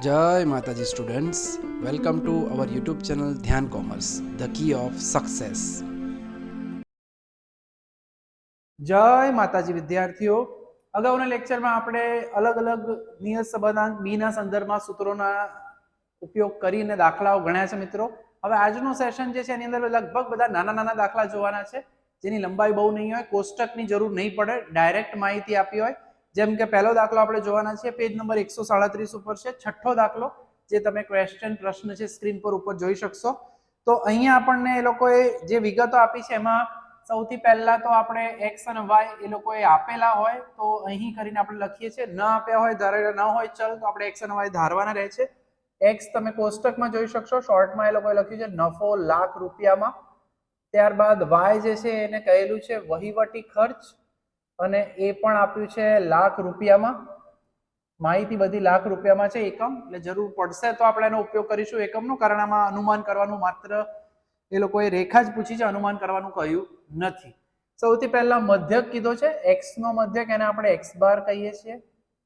જય માતાજી students welcome to our YouTube channel Dhyan commerce the key of success જય માતાજી વિદ્યાર્થીઓ. અગાઉના લેક્ચરમાં આપણે અલગ અલગ નિયત સંબંધાંક બીના સંદર્ભમાં સૂત્રોના ઉપયોગ કરીને દાખલાઓ ગણ્યા છે મિત્રો. હવે આજનું સેશન જે છે એની અંદર લગભગ બધા નાના નાના દાખલા જોવાના છે. જેની લંબાઈ બહુ નહીં હોય, કોષ્ટકની જરૂર નહીં પડે ડાયરેક્ટ માહિતી આપી હોય. જેમ કે પહેલો દાખલો આપણે જોવાના છે પેજ નંબર એકસો સાડત્રીસ ઉપર છે. છઠ્ઠો દાખલો, જે તમે ક્વેશ્ચન પ્રશ્ન છે સ્ક્રીન પર ઉપર જોઈ શકશો. તો અહીંયા આપણને એ લોકોએ જે વિગતો આપી છે, એમાં સૌથી પહેલા તો આપણે એક્સ અને વાય એ લોકોએ આપેલા હોય, તો અહીં કરીને આપણે લખીએ છીએ. ન આપ્યા હોય, ધારેલા ન હોય, ચલ, તો આપણે એક્સ અને વાય ધારવાના રહે છે. એક્સ તમે કોષ્ટકમાં જોઈ શકશો શોર્ટમાં એ લોકોએ લખ્યું છે, નફો લાખ રૂપિયામાં. ત્યારબાદ વાય જે છે, એને કહેલું છે, વહીવટી ખર્ચ. અને એ પણ આપ્યું છે લાખ રૂપિયામાં. માહિતી બધી લાખ રૂપિયામાં છે એકમ, એટલે જરૂર પડશે તો આપણે એનો ઉપયોગ કરીશું એકમનું, કારણ આમાં અનુમાન કરવાનું માત્ર, એ લોકોએ રેખા જ પૂછી છે, અનુમાન કરવાનું કહ્યું નથી. સૌથી પહેલા મધ્યક કીધો છે એક્સ નો મધ્યક એને આપણે એક્સ બાર કહીએ છીએ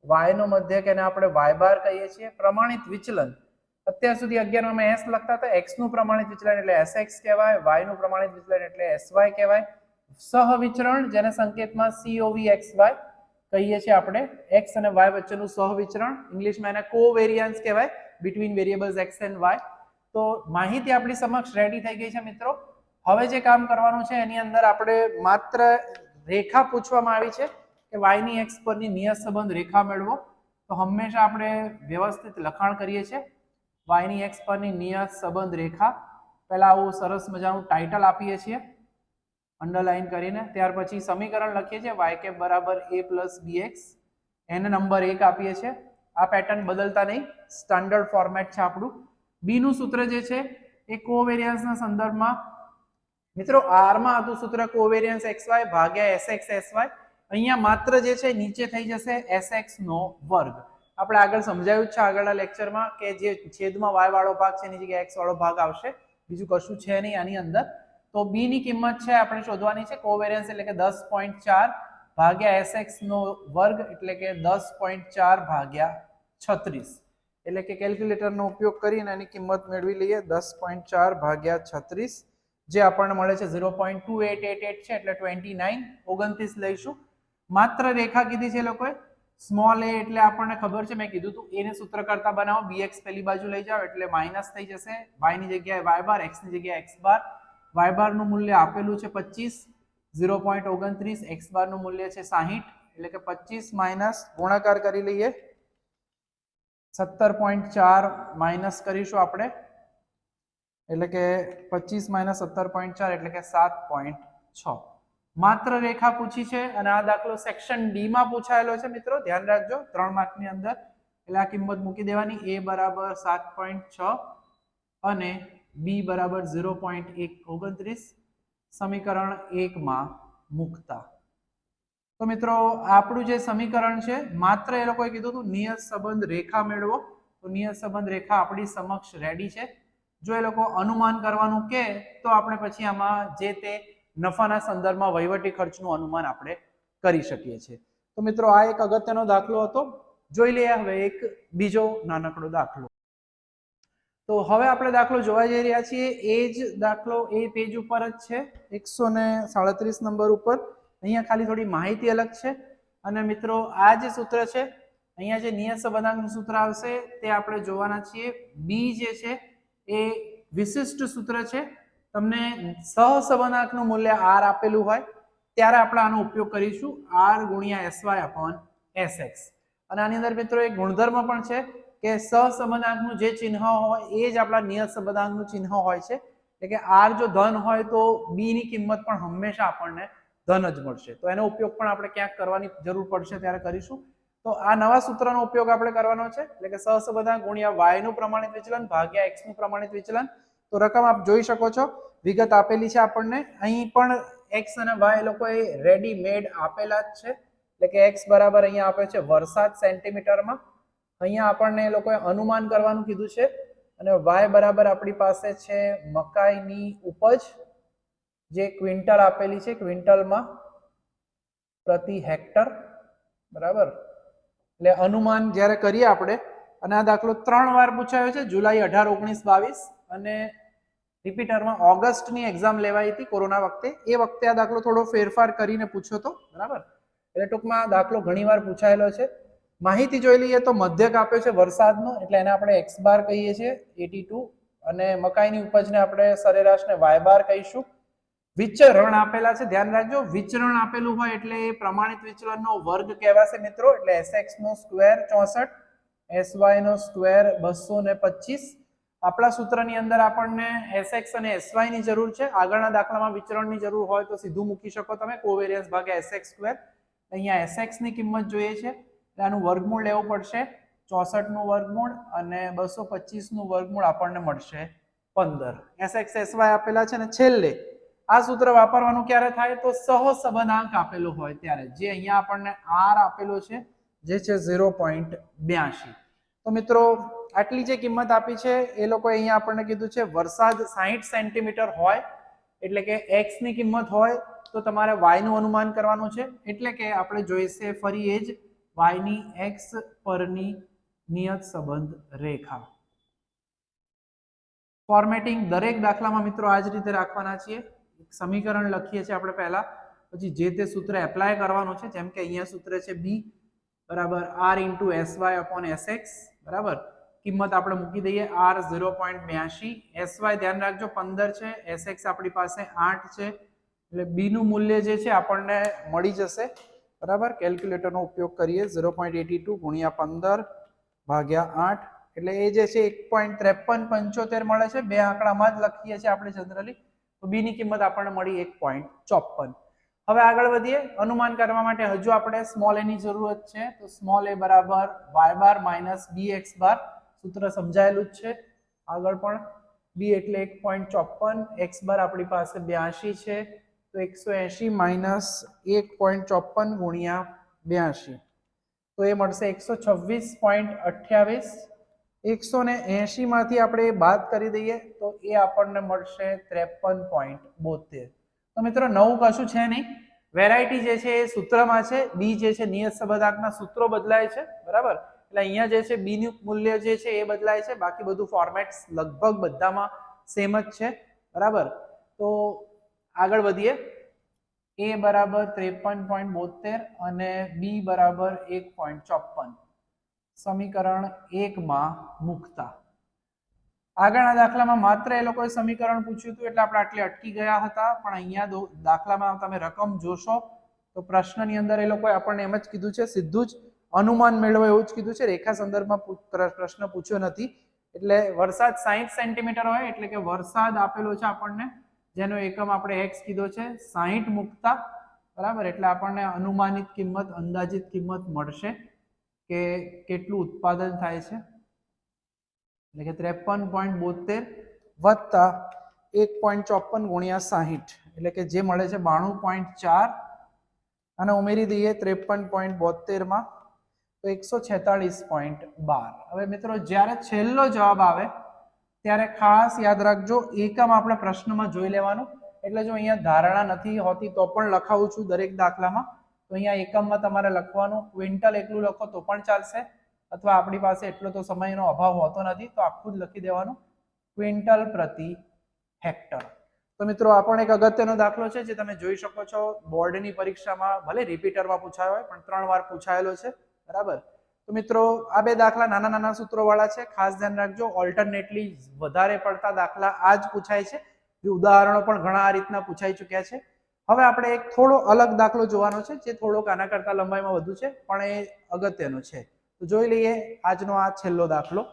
વાય નો મધ્યક એને આપણે વાય બાર કહીએ છીએ, પ્રમાણિત વિચલન. અત્યાર સુધી અગિયારમાં એસ લખતા હતા એક્સનું પ્રમાણિત વિચલન એટલે એસ એક્સ કહેવાય વાયનું પ્રમાણિત વિચલન એટલે એસ વાય કહેવાય સહવિચરણ જેને સંકેતમાં સીઓવી એક્સ વાય કહીએ છીએ આપણે. એક્સ અને વાય વચ્ચેનું સહવિચરણ, ઇંગ્લિશમાં એને કોવેરિયન્સ કહેવાય between variables X and Y તો માહિતી આપણી સમક્ષ રેડી થઈ ગઈ છે મિત્રો. હવે જે કામ કરવાનું છે, એની અંદર આપણે માત્ર રેખા પૂછવામાં આવી છે કે વાયની એક્સ પરની નિયત સંબંધ રેખા મેળવો. તો હંમેશા આપણે વ્યવસ્થિત લખાણ કરીએ છીએ. વાયની એક્સ પરની નિયત સંબંધ રેખા. પહેલા આવું સરસ મજાનું ટાઇટલ આપીએ છીએ. અંડરલાઈન કરીને. ત્યાર પછી સમીકરણ લખીએ છીએ વાય કેપ બરાબર એ પ્લસ બી એક્સ એને નંબર એક આપીએ છીએ. આ પેટર્ન બદલતા નહીં. સ્ટાન્ડર્ડ ફોર્મેટ છે આપણું. બીનું સૂત્ર જે છે એ કોવેરિયન્સના સંદર્ભમાં મિત્રો આરમાં હતું સૂત્ર કોવેરિયન્સ એક્સ વાય ભાગ્યા એસ એક્સ એસ વાય અહીંયા માત્ર જે છે નીચે થઈ જશે એસ એક્સ નો વર્ગ. આપણે આગળ સમજાયું જ છે આગળના લેક્ચરમાં કે જે છેદમાં વાય વાળો ભાગ છે, એની જગ્યાએ એક્સ વાળો ભાગ આવશે. બીજું કશું છે નહીં આની અંદર. તો બી ની કિંમત છે આપણે શોધવાની છે કોવેરિયન્સ એટલે કે દસ પોઈન્ટ ચાર ભાગ્યા એસ એક્સ નો વર્ગ એટલે કે દસ પોઈન્ટ ચાર ભાગ્યા છત્રીસ. એટલે કે કેલ્ક્યુલેટરનો ઉપયોગ કરીને એની કિંમત મેળવી લઈએ દસ પોઈન્ટ ચાર ભાગ્યા છત્રીસ, જે આપણને મળે છે zero point two eight eight eight છે એટલે ટ્વેન્ટી નાઇન ઓગણત્રીસ લઈશું. માત્ર રેખા કીધી છે લોકોએ સ્મોલ એ એટલે આપણને ખબર છે, મેં કીધું હતું એને સૂત્ર કરતા બનાવો બીએક્સ પેલી બાજુ લઈ જાઓ એટલે માઇનસ થઈ જશે વાયની જગ્યાએ વાય બાર એક્સની જગ્યાએ એક્સ બાર વાય બારનું મૂલ્ય આપેલું છે પચીસ, ઝીરો પોઈન્ટ ઓગણત્રીસ, એક્સ બારનું મૂલ્ય છે સાહીઠ, એટલે કે પચીસ માઇનસ ગુણાકાર કરી લઈએ. સત્તર પોઈન્ટ ચાર માઇનસ કરીશું આપણે. એટલે કે પચીસ માઇનસ સત્તર પોઈન્ટ ચાર એટલે કે સાત પોઈન્ટ છ. માત્ર રેખા પૂછી છે અને આ દાખલો સેક્શન ડીમાં પૂછાયેલો છે મિત્રો. ધ્યાન રાખજો, ત્રણ માર્કની અંદર. એટલે આ કિંમત મૂકી દેવાની. એ બરાબર સાત પોઈન્ટ છ અને બી બરાબર ઝીરો પોઈન્ટ એક ઓગણત્રીસ સમીકરણ એકમાં મૂકતા. તો મિત્રો, આપણું જે સમીકરણ છે, માત્ર એ લોકોએ કીધું હતું, નિયત સંબંધ રેખા મેળવો. તો નિયત સંબંધ રેખા આપણી સમક્ષ રેડી છે. જો એ લોકો અનુમાન કરવાનું કે, તો આપણે પછી આમાં જે તે નફાના સંદર્ભમાં વહીવટી ખર્ચનું અનુમાન આપણે કરી શકીએ છીએ. તો મિત્રો, આ એક અગત્યનો દાખલો હતો. જોઈ લઈએ હવે એક બીજો નાનકડો દાખલો. તો હવે આપણે દાખલો જોવા જઈ રહ્યા છીએ. એ જ દાખલો એ પેજ ઉપર જ છે. એકસો ને સાડત્રીસ નંબર ઉપર. અહીંયા ખાલી થોડી માહિતી અલગ છે. અને મિત્રો, આ જે સૂત્ર છે, અહીંયા જે નિયત સંબંધાંકનું સૂત્ર આવશે, તે આપણે જોવાના છીએ. બી જે છે, એ વિશિષ્ટ સૂત્ર છે. તમને સહસંબંધાંકનું મૂલ્ય આર આપેલું હોય, ત્યારે આપણે આનો ઉપયોગ કરીશું. આર ગુણ્યા S Y upon S X અને આની અંદર મિત્રો, એક ગુણધર્મ પણ છે. કે સહસંબંધાંકનું જે ચિહ્ન હોય, એ જ આપણા નિયત સંબંધાંકનું ચિહ્ન હોય છે. એટલે કે આર જો ધન હોય તો બી ની કિંમત પણ હંમેશા આપણને ધન જ મળશે. તો એનો ઉપયોગ પણ આપણે ક્યાંક કરવાની જરૂર પડશે ત્યારે કરીશું. તો આ નવા સૂત્રનો ઉપયોગ આપણે કરવાનો છે. એટલે કે સહસંબંધાંક ગુણ્યા વાયનું પ્રમાણિત વિચલન ભાગ્યા એક્સનું પ્રમાણિત વિચલન. તો રકમ આપ જોઈ શકો છો. વિગત આપેલી છે આપણને. અહીં પણ એક્સ અને વાય લોકોએ એ રેડીમેડ આપેલા જ છે. એટલે કે એક્સ બરાબર અહીંયા આપે છે વરસાદ સેન્ટીમીટરમાં અહીંયા આપણને એ લોકોએ અનુમાન કરવાનું કીધું છે અને વાય બરાબર આપણી પાસે છે મકાઈની ઉપજ જે ક્વિન્ટલ આપેલી છે, ક્વિન્ટલમાં પ્રતિ હેક્ટર, બરાબર? એટલે અનુમાન જ્યારે કરીએ આપણે, અને આ દાખલો ત્રણ વાર પૂછાયો છે, જુલાઈ અઢાર, ઓગણીસ, બાવીસ, અને રિપીટરમાં ઓગસ્ટની એક્ઝામ લેવાઈ હતી કોરોના વખતે. એ વખતે આ દાખલો થોડો ફેરફાર કરીને પૂછ્યો હતો બરાબર? એટલે ટૂંકમાં દાખલો ઘણીવાર પૂછાયેલો છે. માહિતી જોઈ લઈએ તો મધ્યક આપ્યો છે વરસાદનો, એટલે એને આપણે એક્સ બાર કહીએ છીએ એટી ટુ અને મકાઈની ઉપજને આપણે સરેરાશને વાય બાર કહીશું. વિચરણ આપેલા છે, ધ્યાન રાખજો. વિચરણ આપેલું હોય એટલે એ પ્રમાણિત વિચલનનો વર્ગ કહેવાશે મિત્રો, એટલે એસએક્સ નો સ્ક્વેર ચોસઠ એસવાય નો સ્ક્વેર બસો ને પચીસ. આપણા સૂત્રની અંદર આપણને એસએક્સ અને એસવાયની જરૂર છે. આગળના દાખલામાં વિચરણની જરૂર હોય તો સીધું મૂકી શકો તમે. કોવેરિયન્સ ભાગે એસએક્સ સ્ક્વેર અહીંયા એસએક્સની કિંમત જોઈએ છે. એટલે આનું વર્ગમૂળ લેવું પડશે. ચોસઠનું વર્ગમૂળ અને બસો પચીસનું વર્ગમૂળ આપણને મળશે પંદર. એસ એક્સ એસ વાય આપેલા છે ને છેલ્લે આ સૂત્ર વાપરવાનું ક્યારે થાય? તો સહસંબંધાંક આપેલો હોય ત્યારે. જે અહીંયા આપણને આર આપેલો છે, જે છે ઝીરો પોઈન્ટ બ્યાસી તો મિત્રો, આટલી જે કિંમત આપી છે, એ લોકોએ અહીંયા આપણને કીધું છે વરસાદ સાહીઠ સેન્ટીમીટર હોય, એટલે કે એક્સની કિંમત હોય, તો તમારે વાયનું અનુમાન કરવાનું છે. એટલે કે આપણે જોઈશે ફરી એ જ વાયની એક્સ પરની નિયત સંબંધ રેખા ફોર્મેટિંગ દરેક દાખલામાં મિત્રો આ જ રીતે રાખવાના છીએ એક સમીકરણ લખીએ છીએ આપણે પહેલા પછી જે તે સૂત્ર એપ્લાય કરવાનું છે જેમ કે અહીંયા સૂત્ર છે બી બરાબર R into S Y upon S X બરાબર કિંમત આપણે મૂકી દઈએ આર ઝીરો પોઈન્ટ બ્યાસી એસ વાય ધ્યાન રાખજો, પંદર છે એસ એક્સ આપણી પાસે આઠ છે, એટલે બી નું મૂલ્ય જે છે આપણને મળી જશે. બરાબર? કેલ્ક્યુલેટરનો ઉપયોગ કરીએ, ઝીરો પોઈન્ટ એટી ટુ ગુણ્યા પંદર ભાગ્યા આઠ. એટલે એ જે છે, એક પોઈન્ટ ત્રેપન પંચોતેર મળે છે. બે આંકડામાં જ લખીએ છીએ આપણે જનરલી તો બીની કિંમત આપણને મળી એક પોઈન્ટ ચોપન હવે આગળ વધીએ. અનુમાન કરવા માટે હજુ આપણે સ્મોલ એની જરૂરત છે. તો સ્મોલ એ બરાબર Y bar minus B X bar સૂત્ર સમજાયેલું જ છે. આગળ પણ બી એટલે એક પોઈન્ટ ચોપન એક્સ બાર આપણી પાસે બ્યાસી છે. તો એકસો એંશી માઇનસ એક પોઈન્ટ ચોપન ગુણ્યા બ્યાસી તો એ મળશે એકસો છવ્વીસ પોઈન્ટ અઠ્યાવીસ. એકસો ને એંશીમાંથી આપણે બાદ કરી દઈએ તો એ આપણને મળશે ત્રેપન પોઈન્ટ બોતેર. તો મિત્રો નવું કશું છે નહીં? વેરાયટી જે છે એ સૂત્રમાં છે, બી જે છે નિયત સંબંધાંકના સૂત્રો બદલાય છે, બરાબર? એટલે અહીંયા જે છે બીનું મૂલ્ય જે છે એ બદલાય છે, બાકી બધું ફોર્મેટ લગભગ બધામાં સેમ જ છે, બરાબર? તો આગળ વધીએ. એ બરાબર ત્રેપન પોઈન્ટ બોતેર અને બી બરાબર એક પોઈન્ટ ચોપન સમીકરણ એકમાં મૂકતા. આગળના દાખલામાં માત્ર એ લોકોએ સમીકરણ પૂછ્યું હતું એટલે આપણે આટલે અટકી ગયા હતા, પણ અહીંયા દાખલામાં તમે રકમ જોશો, તો પ્રશ્નની અંદર એ લોકોએ આપણને એમ જ કીધું છે, સીધું જ અનુમાન મેળવો એવું જ કીધું છે. રેખા સંદર્ભમાં પ્રશ્ન પૂછ્યો નથી. એટલે વરસાદ સાહીઠ સેન્ટીમીટર હોય, એટલે કે વરસાદ આપેલો છે આપણને જેનો એકમ આપણે એક્સ કીધો છે, સાહીઠ મૂકતા, બરાબર? એટલે આપણને અનુમાનિત કિંમત, અંદાજિત કિંમત મળશે કે કેટલું ઉત્પાદન થાય છે. એટલે કે ત્રેપન પોઈન્ટ બોતેર વત્તા એક પોઈન્ટ ચોપન ગુણ્યા સાહીઠ. એટલે કે જે મળે છે બાણું પોઈન્ટ ચાર. અને ઉમેરી દઈએ ત્રેપન પોઈન્ટ બોતેરમાં, તો એકસો છેતાળીસ પોઈન્ટ બાર. હવે મિત્રો, જ્યારે છેલ્લો જવાબ આવે ત્યારે ખાસ યાદ રાખજો, એકમ આપણે પ્રશ્નમાં જોઈ લેવાનું. એટલે જો અહીંયા ધારણા નથી હોતી તો પણ લખાવું છું દરેક દાખલામાં. તો અહીંયા એકમમાં તમારે લખવાનું, ક્વિન્ટલ એટલું લખો તો પણ ચાલશે. અથવા આપણી પાસે એટલો તો સમયનો અભાવ હોતો નથી, તો આખું જ લખી દેવાનું. ક્વિન્ટલ પ્રતિ હેક્ટર. તો મિત્રો, આ પણ એક અગત્યનો દાખલો છે જે તમે જોઈ શકો છો. બોર્ડની પરીક્ષામાં ભલે રિપીટરમાં પૂછાયો હોય, પણ ત્રણ વાર પૂછાયેલો છે. બરાબર? તો મિત્રો, આ બે દાખલા નાના નાના સૂત્રોવાળા છે. ખાસ ધ્યાન રાખજો ઓલ્ટરનેટલી વધારે પડતા દાખલા આ જ પૂછાય છે. ઉદાહરણો પણ ઘણા આ રીતના પૂછાઈ ચૂક્યા છે. હવે આપણે એક થોડો અલગ દાખલો જોવાનો છે, જે થોડોક આના કરતા લંબાઈમાં વધુ છે, પણ એ અગત્યનો છે. તો જોઈ લઈએ આજનો આ છેલ્લો દાખલો.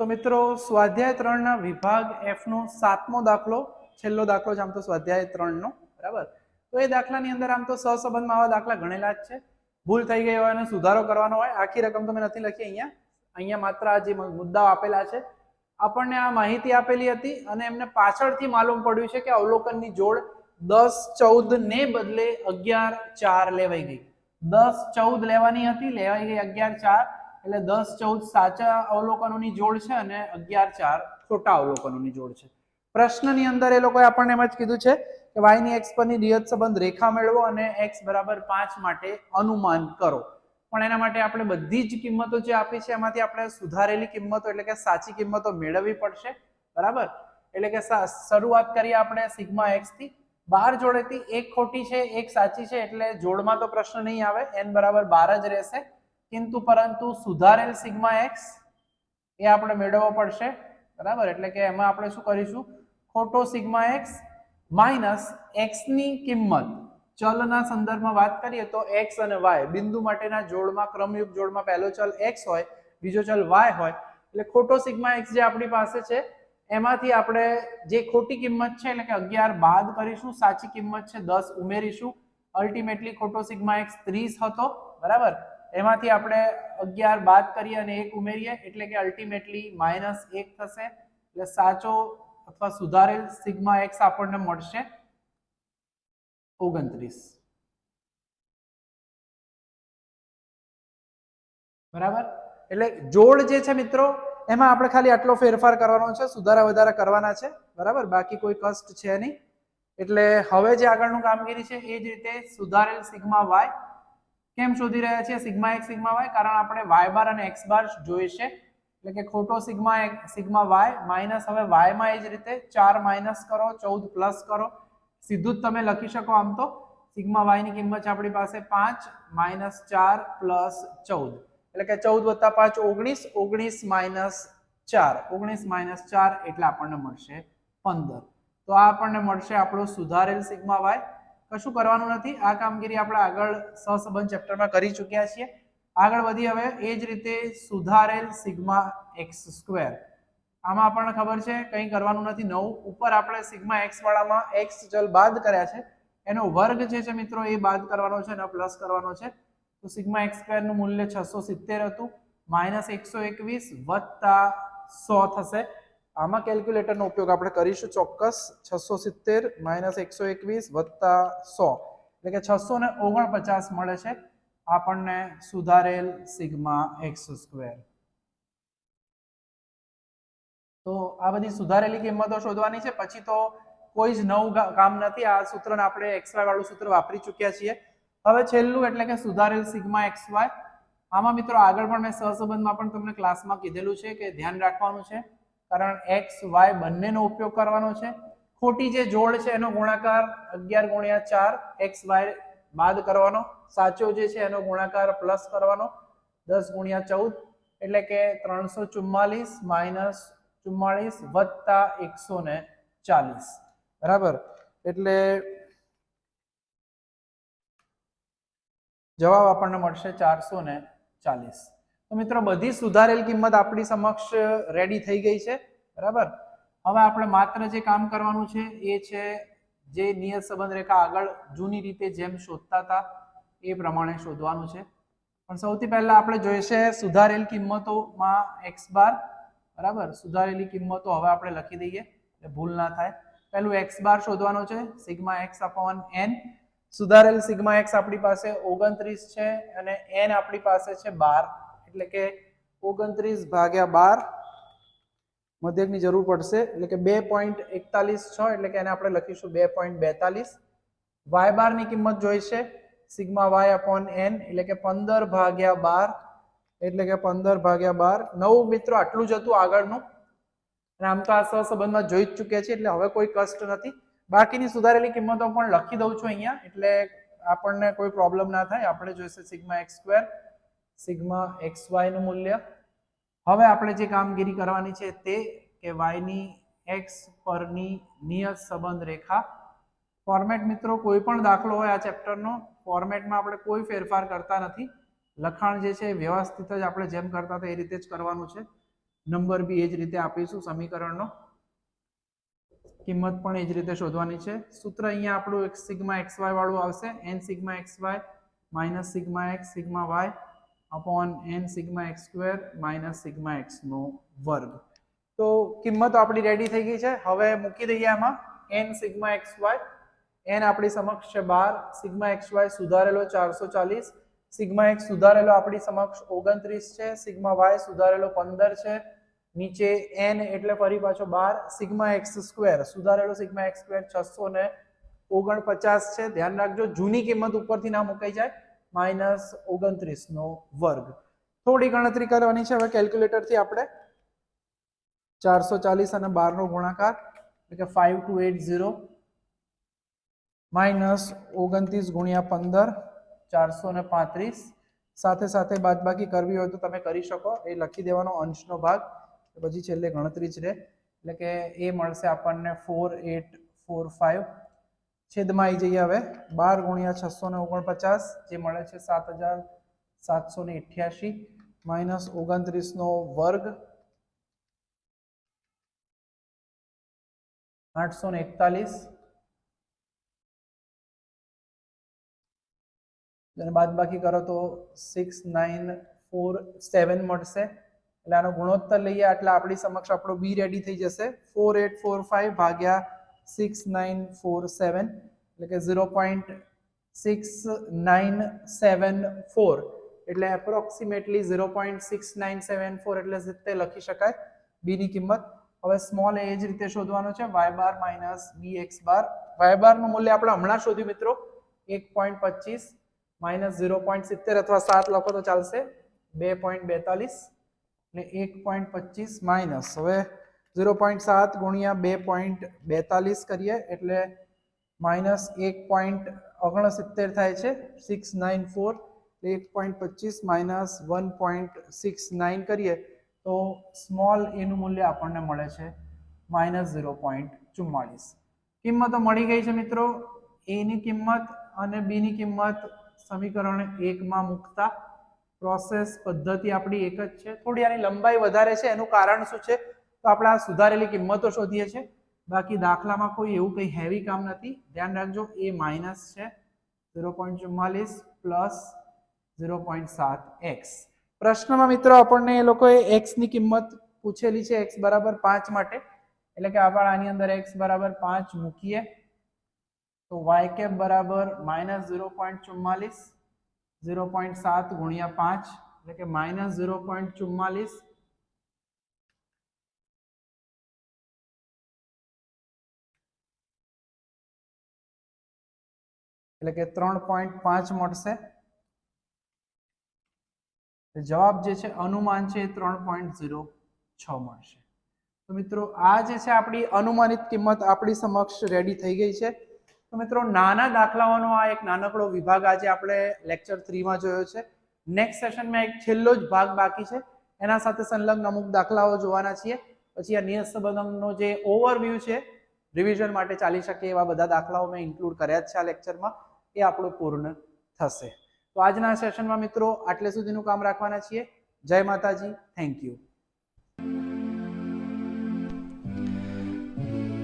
તો મિત્રો, સ્વાધ્યાય ત્રણના વિભાગ એફનો સાતમો દાખલો, છેલ્લો દાખલો છે આમ તો સ્વાધ્યાય ત્રણનો, બરાબર? તો એ દાખલાની અંદર આમ તો સહસંબંધમાં આવા દાખલા ગણેલા જ છે. ભૂલ થઈ ગઈ હોય અને સુધારો કરવાનો હોય, આખી રકમ તમે નથી લખી અહીંયા. અહીંયા માત્ર આ જે મુદ્દાઓ આપેલા છે. આપણને આ માહિતી આપેલી હતી અને એમને પાછળથી માલુમ પડ્યું છે કે અવલોકનની જોડ દસ ચૌદ ને બદલે અગિયાર ચાર લેવાઈ ગઈ. દસ ચૌદ લેવાની હતી, લેવાઈ ગઈ અગિયાર ચાર. એટલે દસ ચૌદ સાચા અવલોકનોની જોડ છે અને અગિયાર ચાર ખોટા અવલોકનોની જોડ છે. પ્રશ્નની અંદર એ લોકોએ આપણને એમ જ કીધું છે કે વાયની એક્સ પરની નિયત સંબંધ રેખા મેળવો અને એક્સ બરાબર પાંચ માટે અનુમાન કરો. પણ એના માટે આપણે બધી જ કિંમતો જે આપી છે, એમાંથી આપણે સુધારેલી કિંમતો એટલે કે સાચી કિંમતો મેળવવી પડશે. બરાબર? એટલે કે શરૂઆત કરીએ આપણે સિગ્મા એક્સથી. બાર જોડેથી એક ખોટી છે, એક સાચી છે, એટલે જોડમાં તો પ્રશ્ન નહીં આવે એન બરાબર બાર જ રહેશે. કિંતુ પરંતુ સુધારેલ સિગ્મા એક્સ એ આપણે મેળવવો પડશે. બરાબર? એટલે કે એમાં આપણે શું કરીશું? ખોટો સિગ્મા એક્સ માઇનસ એક્સની કિંમત. ચલના સંદર્ભમાં વાત કરીએ તો એક્સ અને વાય બિંદુ માટેના જોડમાં, ક્રમયુક્ત જોડમાં પહેલો ચલ એક્સ હોય, બીજો ચલ વાય હોય. એટલે ખોટો સિગ્મા એક્સ જે આપણી પાસે છે, એમાંથી આપણે જે ખોટી કિંમત છે, એટલે કે અગિયાર બાદ કરીશું, સાચી કિંમત છે દસ ઉમેરીશું. અલ્ટિમેટલી ખોટો સિગ્મા એક્સ ત્રીસ હતો, બરાબર? એમાંથી આપણે અગિયાર બાદ કરીએ અને એક ઉમેરીએ, એટલે કે અલ્ટિમેટલી માઇનસ એક થશે. એટલે સાચો અથવા સુધારેલ સિગ્મા એક્સ આપણને મળશે ઓગણત્રીસ. બરાબર? એટલે જોડ જે છે મિત્રો, એમાં આપણે ખાલી આટલો ફેરફાર કરવાનો છે, સુધારા વધારા કરવાના છે, બરાબર? બાકી કોઈ કષ્ટ છે નહીં. એટલે હવે જે આગળનું કામગીરી છે, એ જ રીતે સુધારેલ સિગ્મા વાય. કેમ શોધી રહ્યા છીએ? સિગ્મા એક્સ સિગ્મા વાય, કારણ આપણે વાય બાર અને એક્સ બાર જોઈશે એટલે કે ખોટો સિગ્મા સિગ્મા વાય, માઇનસ હવે વાયમાં એ જ રીતે ચાર માઇનસ કરો, ચૌદ પ્લસ કરો. સીધું જ તમે લખી શકો આમ તો. સિગ્મા વાયની કિંમત છે આપણી પાસે પાંચ, માઇનસ ચાર પ્લસ ચૌદ. એટલે કે ચૌદ વત્તા પાંચ, ઓગણીસ ઓગણીસ માઇનસ ચાર. ઓગણીસ માઇનસ ચાર એટલે આપણને મળશે પંદર. તો આ આપણને મળશે આપણો સુધારેલ સિગ્મા વાય. કશું કરવાનું નથી. આ કામગીરી આપણે આગળ સહસંબંધ ચેપ્ટરમાં કરી ચૂક્યા છીએ. આગળ વધી હવે એ જ રીતે સુધારેલ સિગ્મા એક્સ સ્ક્વેર. આમાં આપણને ખબર છે, કંઈ કરવાનું નથી. નવું ઉપર આપણે સિગ્મા એક્સ વાળામાં એક્સ ચલ બાદ કર્યા છે. એનો વર્ગ જે છે મિત્રો, એ બાદ કરવાનો છે અને પ્લસ કરવાનો છે. તો સિગ્મા એક્સ સ્ક્વેરનું મૂલ્ય છસો સિત્તેર હતું. માઇનસ એકસો એકવીસ વત્તા સો થશે. આમાં કેલ્ક્યુલેટરનો ઉપયોગ આપણે કરીશું ચોક્કસ. છસો સિત્તેર માઇનસ એકસો એકવીસ વત્તા સો. એટલે કે છસો ને ઓગણપચાસ મળે છે. આપણને સુધારેલ સિગ્મા એક્સ સ્ક્વેર. તો આ બધી સુધારેલી કિંમતો શોધવાની છે. પછી તો કોઈ જ નવું કામ નથી. આ સૂત્રને આપણે એક્સવાય વાળું સૂત્ર વાપરી ચૂક્યા છીએ. હવે છેલ્લું એટલે કે સુધારેલ સિગ્મા એક્સ વાય આમાં મિત્રો આગળ પણ મેં સહસંબંધમાં પણ તમને ક્લાસમાં કીધેલું છે કે ધ્યાન રાખવાનું છે. કારણ એક્સ, વાય બંનેનો ઉપયોગ કરવાનો છે. ખોટી જે જોડ છે એનો ગુણાકાર અગિયાર ગુણ્યા ચાર એક્સ વાય બાદ કરવાનો. સાચો જે છે એનો ગુણાકાર પ્લસ કરવાનો દસ ગુણ્યા ચૌદ એટલે કે ત્રણસો ચુમ્માલીસ માઇનસ ચુમ્માળીસ વત્તા એકસો ને ચાલીસ. બરાબર? એટલે જવાબ આપણને મળશે ચારસો ને ચાલીસ. તો મિત્રો, બધી સુધારેલ કિંમત આપણી સમક્ષ રેડી થઈ ગઈ છે. બરાબર? હવે આપણે માત્ર જે કામ કરવાનું છે એ છે જે નિયત સંબંધ રેખા આગળ જૂની રીતે જેમ શોધતા હતા એ પ્રમાણે શોધવાનું છે. પણ સૌથી પહેલા આપણે જોઈશે સુધારેલ કિંમતોમાં એક્સ બાર બરાબર? સુધારેલી કિંમતો હવે આપણે લખી દઈએ, એટલે ભૂલ ના થાય. પહેલું એક્સ બાર શોધવાનો છે, સિગ્મા એક્સ અપોન એન સુધારેલ સિગ્મા એક્સ આપણી પાસે ઓગણત્રીસ છે અને એન આપણી પાસે છે બાર. એટલે કે ઓગણત્રીસ ભાગ્યા બાર મધ્યકની જરૂર પડશે, એટલે કે બે પોઈન્ટ એકતાલીસ છ, એટલે કે એને આપણે લખીશું બે પોઈન્ટ બેતાલીસ. વાય બારની કિંમત જોઈશે સિગ્મા વાય અપોન એન એટલે કે પંદર ભાગ્યા બાર, એટલે કે પંદર ભાગ્યા બાર. નવ મિત્રો, આટલું જ હતું આગળનું. અને આમ તો આ સહસંબંધમાં જોઈ જ ચૂક્યા છીએ, એટલે હવે કોઈ કષ્ટ નથી. બાકીની સુધારેલી કિંમતો પણ લખી દઉં છું અહીંયા, એટલે આપણને કોઈ પ્રોબ્લેમ ના થાય. આપણે જોઈશે sigma x square, sigma x વાયનું મૂલ્ય. હવે આપણે જે કામગીરી કરવાની છે તે કે વાયની એક્સ પરની નિયત સંબંધ રેખા. ફોર્મેટ મિત્રો, કોઈ પણ દાખલો હોય આ ચેપ્ટરનો ફોર્મેટમાં આપણે કોઈ ફેરફાર કરતા નથી. લખાણ જે છે વ્યવસ્થિત જ આપણે જેમ કરતા હતા એ રીતે જ કરવાનું છે. નંબર બી એ જ રીતે આપીશું સમીકરણનો. કિંમત પણ એ જ રીતે શોધવાની છે. સૂત્ર અહીંયા આપણું એક સિગ્મા એક્સ વાય વાળું આવશે. N sigma x y minus sigma x sigma y upon n sigma x square minus sigma x નો વર્ગ. તો કિંમત આપણી રેડી થઈ ગઈ છે. હવે મૂકી દઈએ આમાં. N sigma x y n આપણી સમક્ષ છે બાર, સિગ્મા એક્સ વાય સુધારેલો ચારસો ચાલીસ, સિગ્મા એક્સ સુધારેલો આપણી સમક્ષ ઓગણત્રીસ છે, સિગ્મા વાય સુધારેલો પંદર છે, નીચે એન એટલે ફરી પાછો બાર, સિગ્મા એક્સ સ્ક્વેર સુધારેલો સિગ્મા એક્સ સ્ક્વેર છસો ને ઓગણપચાસ છે. ધ્યાન રાખજો, જૂની કિંમત ઉપરથી ના મુકાઈ જાય, માઇનસ ઓગણત્રીસનો વર્ગ. થોડી ગણતરી કરવાની છે હવે કેલ્ક્યુલેટરથી આપણે. ચારસો ચાલીસ અને બારનો ગુણાકાર, એટલે કે five two eight zero minus ઓગણત્રીસ ગુણ્યા પંદર, ચારસો ને પાંત્રીસ. સાથે સાથે બાદબાકી કરવી હોય તો તમે કરી શકો. એ લખી દેવાનો અંશનો ભાગ. પછી છેલ્લે ગણતરી જ રહે. એટલે કે એ મળશે આપણને ફોર એટ ફોર ફાઇવ છેદમાં આવી જઈએ હવે. બાર ગુણ્યા છસો ને ઓગણપચાસ, જે મળે છે સાત હજાર સાતસો ને અઠ્યાસી. માઇનસ ઓગણત્રીસનો વર્ગ આઠસો ને એકતાલીસ. અને બાદ બાકી કરો તો સિક્સ નાઇન ફોર સેવન મળશે. એટલે આનો ગુણોત્તર લઈએ એટલે આપણી સમક્ષ આપણો બી રેડી થઈ જશે. ફોર એટ ફોર ફાઇવ ભાગ્યા સિક્સ નાઇન ફોર સેવન એટલે કે zero point six nine seven four એટલે approximately zero point six nine seven four એટલે તે લખી શકાય. બીની કિંમત. હવે સ્મોલ એ જ રીતે શોધવાનું છે. Y bar minus b x bar y મૂલ્ય આપણે હમણાં શોધ્યું મિત્રો. એક પોઈન્ટ પચીસ. માઇનસ ઝીરો પોઈન્ટ સિત્તેર અથવા સાત લખો તો ચાલશે. બે પોઈન્ટ બેતાલીસ ને એક પોઈન્ટ પચીસ માઇનસ. હવે ઝીરો પોઈન્ટ સાત ગુણ્યા બે પોઈન્ટ બેતાલીસ કરીએ એટલે માઇનસ એક પોઈન્ટ ઓગણસિત્તેર થાય છે. સિક્સ નાઇન ફોર એક પોઈન્ટ પચીસ minus one point six nine કરીએ તો સ્મોલ એનું મૂલ્ય આપણને મળે છે માઇનસ ઝીરો પોઈન્ટ ચુમ્માળીસ. કિંમતો મળી ગઈ છે મિત્રો. એની કિંમત અને બીની કિંમત સમીકરણ એકમાં મૂકતા. પ્રોસેસ પદ્ધતિ આપણી એક જ છે. થોડી આની લંબાઈ વધારે છે, એનું કારણ શું છે? તો આપણે આ સુધારેલી કિંમતો શોધીએ છીએ. બાકી દાખલામાં કોઈ એવું કંઈ હેવી કામ નથી. ધ્યાન રાખજો, એ માઇનસ છે. ઝીરો પોઈન્ટ ચુમ્માલીસ પ્લસ ઝીરો પોઈન્ટ સાત એક્સ. પ્રશ્નમાં મિત્રો આપણને એ લોકોએ એક્સની કિંમત પૂછેલી છે, એક્સ બરાબર પાંચ માટે. એટલે કે આપણે આની અંદર એક્સ બરાબર પાંચ મૂકીએ. તો વાય કેપ બરાબર માઇનસ ઝીરો પોઈન્ટ ચુમ્માલીસ, ઝીરો પોઈન્ટ સાત ગુણ્યા પાંચ, એટલે કે માઇનસ ઝીરો પોઈન્ટ ચુમ્માલીસ. એટલે કે ત્રણ પોઈન્ટ પાંચ મળશે. જવાબ જે છે, અનુમાન છે એ ત્રણ પોઈન્ટ ઝીરો છ મળશે. તો મિત્રો, આ જે છે આપણી અનુમાનિત કિંમત આપણી સમક્ષ રેડી થઈ ગઈ છે. તો મિત્રો નાના દાખલાઓનો આ એક નાનકડો વિભાગ આજે આપણે લેક્ચર થ્રીમાં જોયો છે. નેક્સ્ટ સેશનમાં એક છેલ્લો જ ભાગ બાકી છે. એના સાથે સંલગ્ન અમુક દાખલાઓ જોવાના છીએ. પછી આ નિયત સંબંધનો જે ઓવરવ્યૂ છે રિવિઝન માટે ચાલી શકે એવા બધા દાખલાઓ મેં ઇન્ક્લુડ કર્યા જ છે આ લેક્ચરમાં એ આપણું પૂર્ણ થશે. તો આજના સેશનમાં મિત્રો આટલે સુધીનું કામ રાખવાના છીએ. Jai Mataji. Thank you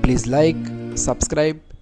please like subscribe,